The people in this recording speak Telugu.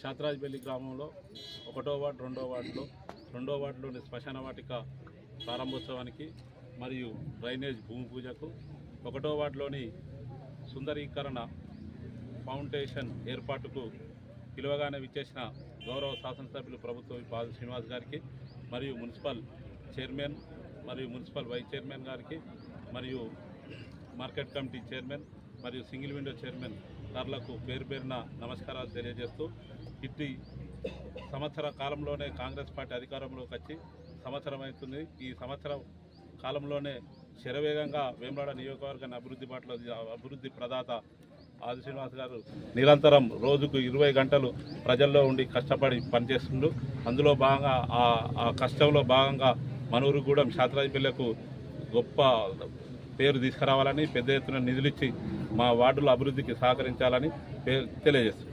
శాతరాజ్పల్లి గ్రామంలో ఒకటో వార్డు రెండో వార్డులో రెండో వార్డులోని శ్మశాన వాటిక ప్రారంభోత్సవానికి మరియు డ్రైనేజ్ భూమి పూజకు ఒకటో వార్డులోని సుందరీకరణ ఫౌండేషన్ ఏర్పాటుకు పిలువగానే విచ్చేసిన గౌరవ శాసనసభ్యులు ప్రభుత్వ పాదు శ్రీనివాస్ గారికి మరియు మున్సిపల్ చైర్మన్ మరియు మున్సిపల్ వైస్ చైర్మన్ గారికి మరియు మార్కెట్ కమిటీ చైర్మన్ మరియు సింగిల్ విండో చైర్మన్ ధరలకు పేరు పేరున నమస్కారాలు తెలియజేస్తూ ఇట్టి సంవత్సర కాలంలోనే కాంగ్రెస్ పార్టీ అధికారంలోకి వచ్చి సంవత్సరం అవుతుంది. ఈ సంవత్సరం కాలంలోనే శరవేగంగా వేమరాడ నియోజకవర్గాన్ని అభివృద్ధి బాటలో అభివృద్ధి ప్రదాత ఆది శ్రీనివాస్ గారు నిరంతరం రోజుకు ఇరవై గంటలు ప్రజల్లో ఉండి కష్టపడి పనిచేస్తుండు. అందులో భాగంగా ఆ ఆ కష్టంలో భాగంగా మనూరుగూడెం శాతరాజపల్లెకు గొప్ప పేరు తీసుకురావాలని పెద్ద ఎత్తున నిధులిచ్చి మా వార్డుల అభివృద్ధికి సహకరించాలని పే- తెలియజేస్తుంది